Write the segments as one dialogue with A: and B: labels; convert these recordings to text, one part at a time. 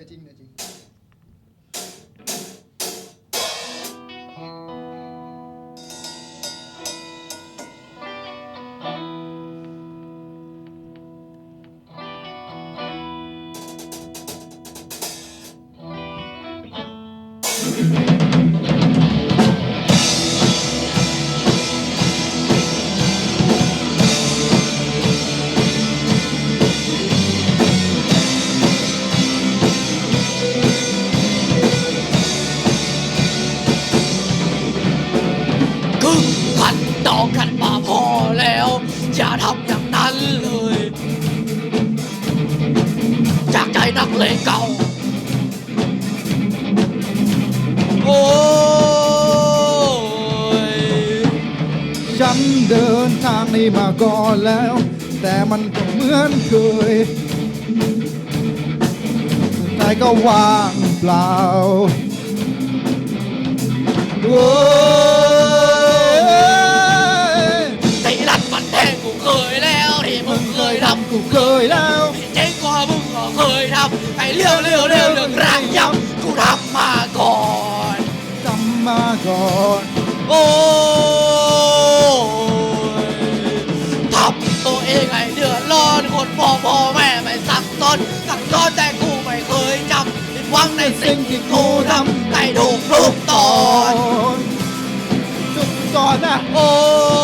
A: อจริงเอ อ
B: ย่าทำอย่างนั้นเลย จากใจนักเลงเก่า โอ้ย
C: ฉันเดินทางนี้มาก่อนแล้ว แต่มันก็เหมือนเคยใจก็ว่างเปล่าโอ้
B: กูเคยแล้วเจ๊งกว่ามึงก็เคยทำไอ้เลี้ยวเลี้ยวเลี้ยวเรื่องรางยำกูทำมาก่อน
C: จำมาก่อน
B: โอ้ยทำตัวเองให้เดือดร้อนคนพ่อพ่อแม่ไม่สั่งสนสั่งสนแต่กูไม่เคยจำผิดหวังในสิ่งที่กูทำได้ถูกทุกตอน
C: จุดก่อนนะ
B: โอ้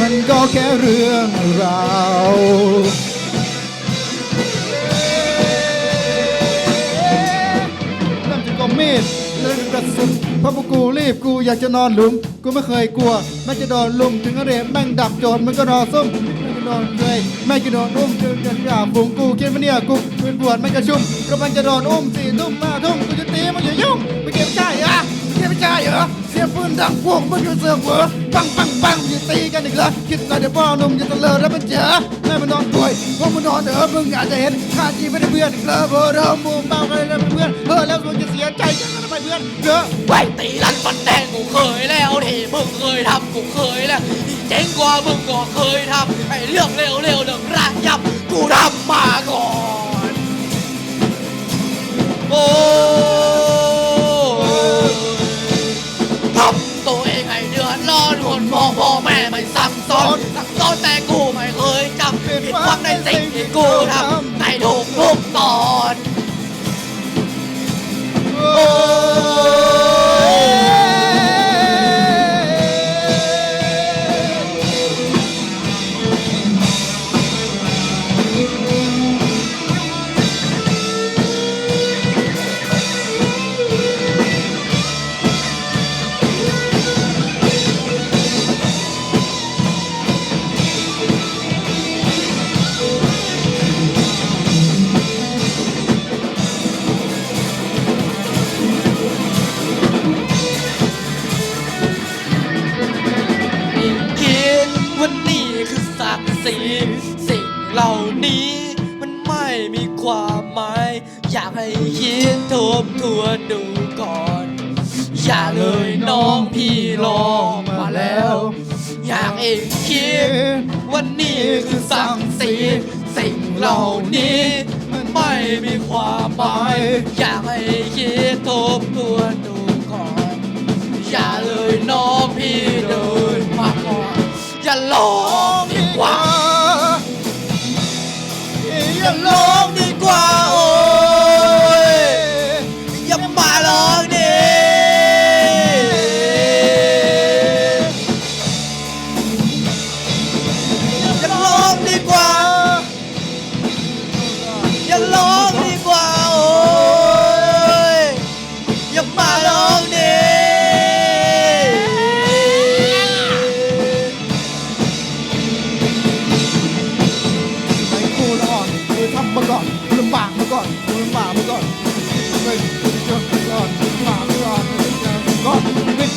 B: มันก็แค่เรื่องราว
C: เริ่มจากกองมีดเริ่มจากกระสุนเพราะพวกกูรีบกูอยากจะนอนหลุม กูไม่เคยกลัวแม่จะโดนลุมถึงกระเรียแม่งดับโจรมันก็รอซุ่มแม่จะโดนเลยแม่จะโดนอุ้มจนจะหยาบุงกูคิดว่าเนี่ยกูเป็นบวชไม่กระชุ่มกำลังจะโดนอุ้มสี่ทุ่มห้าทุ่มกูจะตีมันอย่ายุ่งไม่เก็บใช่เหรอไม่เก็บ ใช่เหรอเสียงปืนดังพวกมันอยู่เสือกเหวอปังปังปังอย่าตีกันอีกแล้วคิดหน่อยเดี๋ยวพ่อหนุ่มจะตะเลิศแล้วมันเจอแม่มันนอนป่วยพวกมันนอนเออมึงอาจจะเห็นข้าจีไม่ได้เพื่อนอีกแล้วเบอร์เดิมมุมเบากันเลยเพื่อนเออแล้วมึงจะเสียใจจังทำไมเพื่อนเยอ
B: ไว้ตีรันฟันแดงกูเคยแล้วที่มึงเคยทำกูเคยแล้วที่เจ๋งกว่ามึงก็เคยทำไอ้เรื่องเร็วเร็วๆเรื่องรากยับกูทำมา ตัวเองให้เดือดร้อนคนพ่อพ่อแม่ไม่สั่งสอนสั่งสอนแต่กูไม่เคยจำผิดควังในสิ่งที่กูทำในถูกทุก ศักดิ์ศรีสิ่งเหล่านี้ มันไม่มีความหมาย อยากให้คิดทบทวนดูก่อน อย่าเลยน้องพี่ลองมาแล้ว อยากเองคิดว่านี่คือศักดิ์ศรีสิ่งเหล่านี้ มันไม่มีความหมาย อยากให้คิดทบทวนดูก่อน อย่าเลยน้องพี่เดินมาก่อนอย่าลองดีกว่า อย่าลองดีกว่าโอ้ยอย่ามาลอง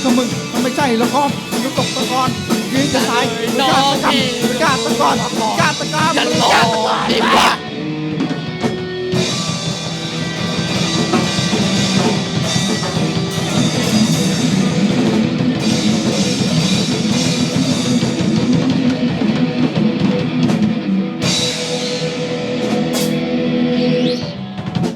C: ของมึงมันไม่ใช่ละครมึงตกตะกอนยืนจะตายมึงกล้าตะกำมึงกล้าตะกอนมึงกล้าตะกำ
B: อย่า
C: มึง
B: ล
C: ก
B: อ
C: ล้างตะกอน
B: ดีกว่า